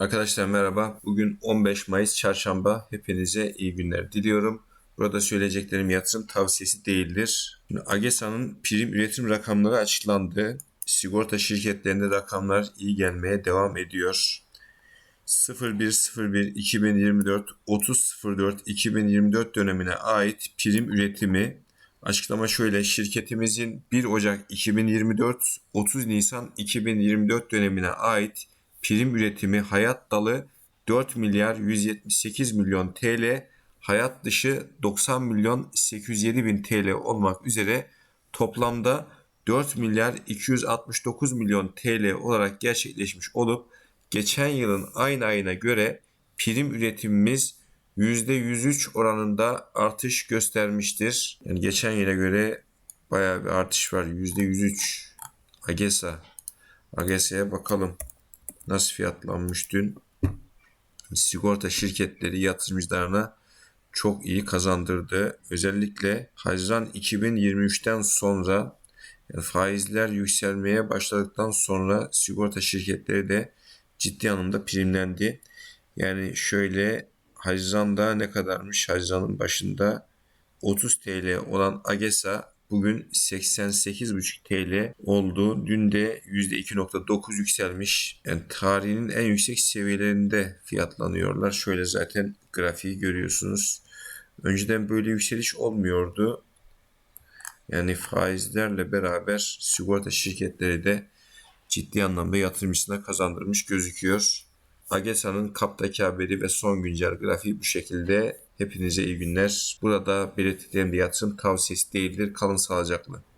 Arkadaşlar merhaba. Bugün 15 Mayıs Çarşamba. Hepinize iyi günler diliyorum. Burada söyleyeceklerim yatırım tavsiyesi değildir. Şimdi AGESA'nın prim üretim rakamları açıklandı. Sigorta şirketlerinde rakamlar iyi gelmeye devam ediyor. 01.01.2024 30.04 2024 dönemine ait prim üretimi açıklama şöyle şirketimizin 1 Ocak 2024 30 Nisan 2024 dönemine ait prim üretimi hayat dalı 4 milyar 178 milyon TL hayat dışı 90 milyon 807 bin TL olmak üzere toplamda 4 milyar 269 milyon TL olarak gerçekleşmiş olup geçen yılın aynı ayına göre prim üretimimiz %103 oranında artış göstermiştir. Yani geçen yıla göre bayağı bir artış var. %103. Agesa. Agesa'ya bakalım. Nasıl fiyatlanmış dün? Sigorta şirketleri yatırımcılarına çok iyi kazandırdı. Özellikle Haziran 2023'ten sonra yani faizler yükselmeye başladıktan sonra sigorta şirketleri de ciddi anlamda primlendi. Yani şöyle Haziran'da ne kadarmış? Haziran'ın başında 30 TL olan Agesa bugün 88,5 TL oldu. Dün de %2.9 yükselmiş. Yani tarihinin en yüksek seviyelerinde fiyatlanıyorlar. Şöyle zaten grafiği görüyorsunuz. Önceden böyle yükseliş olmuyordu. Yani faizlerle beraber sigorta şirketleri de ciddi anlamda yatırımcısına kazandırmış gözüküyor. Agesa'nın kaptaki haberi ve son güncel grafiği bu şekilde. Hepinize iyi günler. Burada belirttiklerim bir yatırım tavsiyesi değildir. Kalın sağlıcakla.